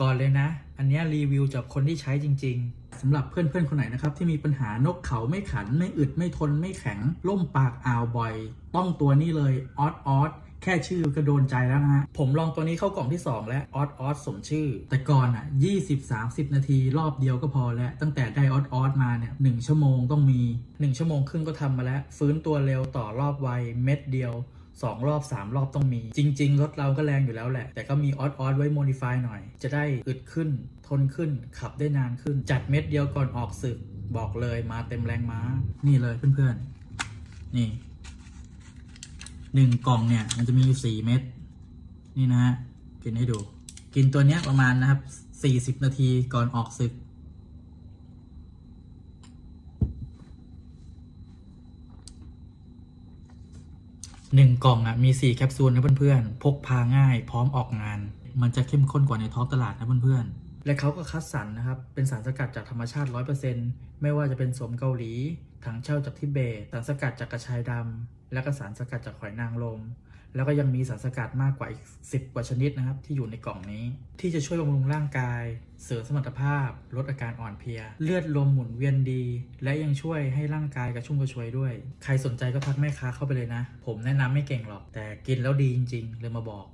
ก่อนเลยนะ อันนี้รีวิวจากคนที่ใช้จริง ๆสำหรับเพื่อนๆคนไหนนะครับที่มีปัญหานกเขาไม่ขันไม่อึดไม่ทนไม่แข็งล่มปากอ่าวบ่อย ต้องตัวนี้เลยออสออส แค่ชื่อก็โดนใจแล้วนะฮะ ผมลองตัวนี้เข้ากล่องที่ 2 แล้วออสออสสมชื่อ แต่ก่อนอะ20-30 นาทีรอบเดียวก็พอแล้ว ตั้งแต่ได้ออสออสมาเนี่ยหนึ่งชั่วโมงต้องมี 1 ชั่วโมงครึ่งก็ทำมาแล้ว ฟื้นตัวเร็วต่อรอบไวเม็ดเดียวสองรอบ 3 รอบต้องมี จริง ๆ รถเราก็แรงอยู่แล้วแหละ แต่ก็มีออสออสไว้โมดิฟายหน่อย จะได้อึดขึ้น ทนขึ้น ขับได้นานขึ้น จัดเม็ดเดียวก่อนออกศึก บอกเลยมาเต็มแรงม้า นี่เลยเพื่อนๆ นี่ หนึ่งกล่องเนี่ย มันจะมีอยู่สี่เม็ดนี่นะฮะกินให้ดู กินตัวเนี้ยประมาณนะครับสี่สิบนาทีก่อนออกศึกหนึ่งกล่องอะมีสี่แคปซูลนะเพื่อนๆพกพาง่าย พร้อมออกงาน มันจะเข้มข้นกว่าในท้องตลาดนะเพื่อนๆ และเขาก็คัดสรรนะครับ เป็นสารสกัดจากธรรมชาติ 100%ไม่ว่าจะเป็นสมเกาหลี ถังเช่าจากทิเบต สารสกัดจากกระชายดำ และก็สารสกัดจากหอยนางรม แล้วก็ยังมีสารสกัดมากกว่าอีก 10 กว่าชนิดนะครับ ที่อยู่ในกล่องนี้ ที่จะช่วยบำรุงร่างกาย เสริมสมรรถภาพ ลดอาการอ่อนเพลีย เลือดลมหมุนเวียนดี และยังช่วยให้ร่างกายกระชุ่มกระชวยด้วย ใครสนใจก็ทักแม่ค้าเข้าไปเลยนะ ผมแนะนำไม่เก่งหรอก แต่กินแล้วดีจริง ๆ เลยมาบอก